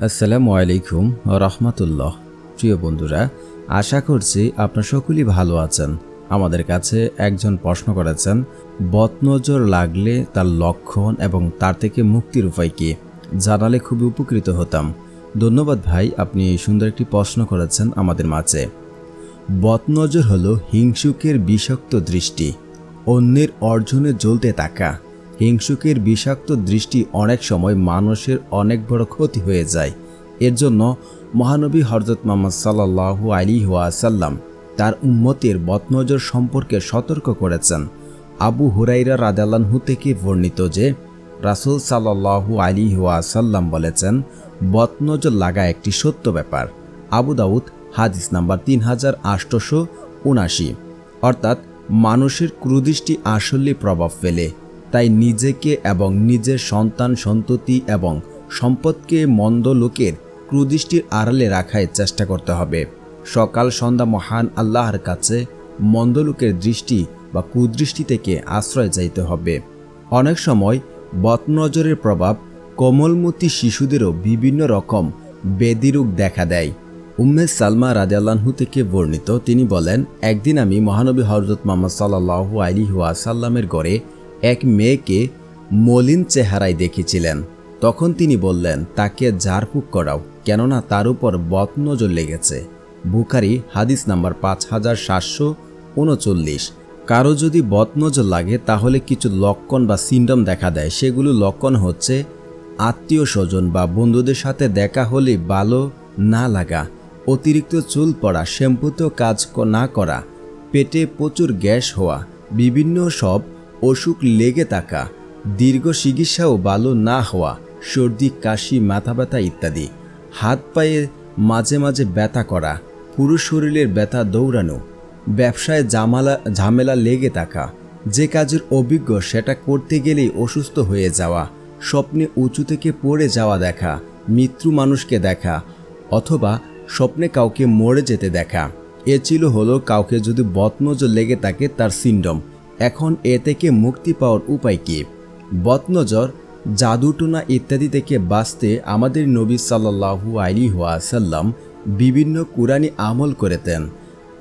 আসসালামু আলাইকুম রহমতুল্লাহ। প্রিয় বন্ধুরা, আশা করছি আপনার সকলেই ভালো আছেন। আমাদের কাছে একজন প্রশ্ন করেছেন, বদনজর লাগলে তার লক্ষণ এবং তার থেকে মুক্তির উপায় কী? জানালে খুবই উপকৃত হতাম। ধন্যবাদ ভাই, আপনি সুন্দর একটি প্রশ্ন করেছেন আমাদের মাঝে। বদনজর হলো হিংসুকের বিষাক্ত দৃষ্টি। অন্যের অর্জনে জ্বলতে থাকা। হিংসুকের বিষাক্ত দৃষ্টি অনেক সময় মানুষের অনেক বড় ক্ষতি হয়ে যায়। এর জন্য মহানবী হরজত মোহাম্মদ সাল্লাহু আলী ওয়াসাল্লাম তার উম্মতের বদনজর সম্পর্কে সতর্ক করেছেন। আবু হুরাইরা রাদালানহু থেকে বর্ণিত যে, রাসুল সাল্লাহু আলী ওয়াসাল্লাম বলেছেন, বদনজর লাগা একটি সত্য ব্যাপার। আবু দাউদ, হাদিস নাম্বার তিন হাজার আটশোশো উনাশি অর্থাৎ মানুষের ক্রুদৃষ্টি আসলে প্রভাব ফেলে। তাই নিজেকে এবং নিজের সন্তান সন্ততি এবং সম্পদকে মন্দ লোকের ক্রুদৃষ্টির আড়ালে রাখায় চেষ্টা করতে হবে। সকাল সন্ধ্যা মহান আল্লাহর কাছে মন্দ লোকের দৃষ্টি বা কুদৃষ্টি থেকে আশ্রয় চাইতে হবে। অনেক সময় বদনজরের প্রভাব কোমলমতি শিশুদেরও বিভিন্ন রকম বেদিরোগ দেখা দেয়। উম্মে সালমা রাজাল্লাহু থেকে বর্ণিত তিনি বলেন, একদিন আমি মহানবী হজরত মোহাম্মদ সাল্লাহু আলী ওয়াসাল্লামের গড়ে এক মেয়েকে মলিন চেহারায় দেখেছিলেন। তখন তিনি বললেন, তাকে ঝাড়ফুঁক করাও, কেননা তার উপর বদনজর লেগেছে। বুখারি, হাদিস নাম্বার পাঁচ হাজার সাতশো উনচল্লিশ। কারও যদি বদনজর লাগে, তাহলে কিছু লক্ষণ বা সিন্ডম দেখা দেয়। সেগুলো লক্ষণ হচ্ছে আত্মীয় স্বজন বা বন্ধুদের সাথে দেখা হলে ভালো না লাগা, অতিরিক্ত চুল পড়া, শ্যাম্পুতেও কাজ না করা, পেটে প্রচুর গ্যাস হওয়া, বিভিন্ন সব অসুখ লেগে থাকা, দীর্ঘ চিকিৎসাও ভালো না হওয়া, সর্দি, কাশি, মাথা ব্যথা ইত্যাদি। হাত পায়ে মাঝে মাঝে ব্যথা করা, পুরো শরীরের ব্যথা দৌড়ানো, ব্যবসায় জামালা ঝামেলা লেগে থাকা, যে কাজের অভিজ্ঞ সেটা করতে গেলেই অসুস্থ হয়ে যাওয়া, স্বপ্নে উঁচু থেকে পড়ে যাওয়া দেখা, মৃত্যু মানুষকে দেখা, অথবা স্বপ্নে কাউকে মরে যেতে দেখা। এ ছিল হলো কাউকে যদি বদনজর লেগে থাকে তার সিন্ডম এখন এ থেকে মুক্তি পাওয়ার উপায় কী? বদনজর, জাদুটোনা ইত্যাদি থেকে বাঁচতে আমাদের নবী সাল্লাহু আলী ওয়াসাল্লাম বিভিন্ন কোরআনি আমল করেতেন।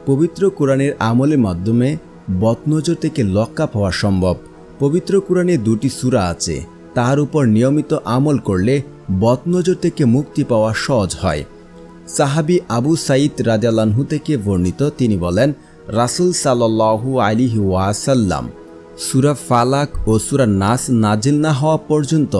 পবিত্র কোরআনের আমলের মাধ্যমে বদনজর থেকে লক্কা পাওয়া সম্ভব। পবিত্র কোরআনে দুটি সূরা আছে, তার উপর নিয়মিত আমল করলে বদনজর থেকে মুক্তি পাওয়া সহজ হয়। সাহাবি আবু সাইদ রাজালানহু থেকে বর্ণিত তিনি বলেন রাসুল সাল্লাহু আলিহি ওয়াসাল্লাম সুরা ফালাক ও সুরা নাস নাজিল না হওয়া পর্যন্ত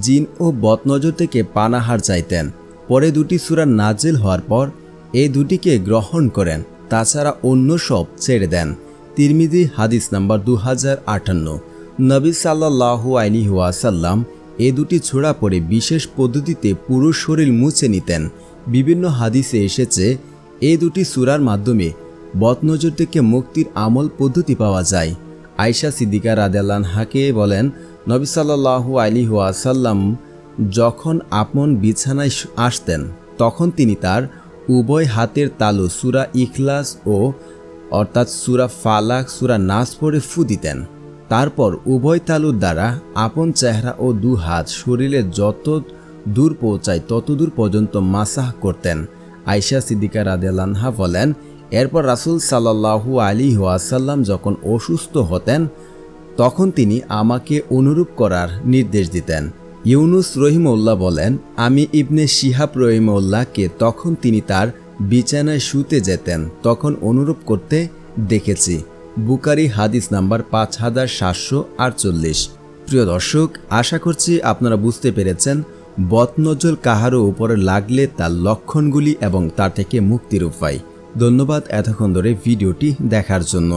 জিন ও বদনজর থেকে পানাহার চাইতেন। পরে দুটি সুরা নাজিল হওয়ার পর এই দুটিকে গ্রহণ করেন, তাছাড়া অন্য সব ছেড়ে দেন। তিরমিদি হাদিস নাম্বার দু হাজার আটান্ন। নবী সাল্লাহু আলী ওয়াসাল্লাম এ দুটি ছোড়া পরে বিশেষ পদ্ধতিতে পুরো শরীর মুছে নিতেন। বিভিন্ন হাদিসে এসেছে, এ দুটি সুরার মাধ্যমে বদনজর থেকে মুক্তির আমল পদ্ধতি পাওয়া যায়। আয়সা সিদ্দিকা রাদেলানহাকে বলেন, নবী সাল্লাহু আলী ওয়াসাল্লাম যখন আপন বিছানায় আসতেন, তখন তিনি তার উভয় হাতের তালু সুরা ইখলাস ও অর্থাৎ সুরা ফালাক, সুরা নাস পরে ফু দিতেন। তারপর উভয় তালুর দ্বারা আপন চেহারা ও দু হাত শরীরে যত দূর পৌঁছায় তত দূর পর্যন্ত মাসাহ করতেন। আয়সা সিদ্দিকা রাদেলানহা বলেন এরপর রাসুল সাল্লাহু আলী ওয়াসাল্লাম যখন অসুস্থ হতেন, তখন তিনি আমাকে অনুরূপ করার নির্দেশ দিতেন। ইউনুস রহিমউল্লাহ বলেন, আমি ইবনে শিহাব রহিমউল্লাহকে তখন তিনি তার বিছানায় শুতে যেতেন, তখন অনুরূপ করতে দেখেছি। বুকারি হাদিস নাম্বার পাঁচ হাজার সাতশো আটচল্লিশ। প্রিয় দর্শক, আশা করছি আপনারা বুঝতে পেরেছেন বদনজল কাহারও উপরে লাগলে তার লক্ষণগুলি এবং তার থেকে মুক্তির উপায়। ধন্যবাদ এতক্ষণ ধরে ভিডিওটি দেখার জন্য।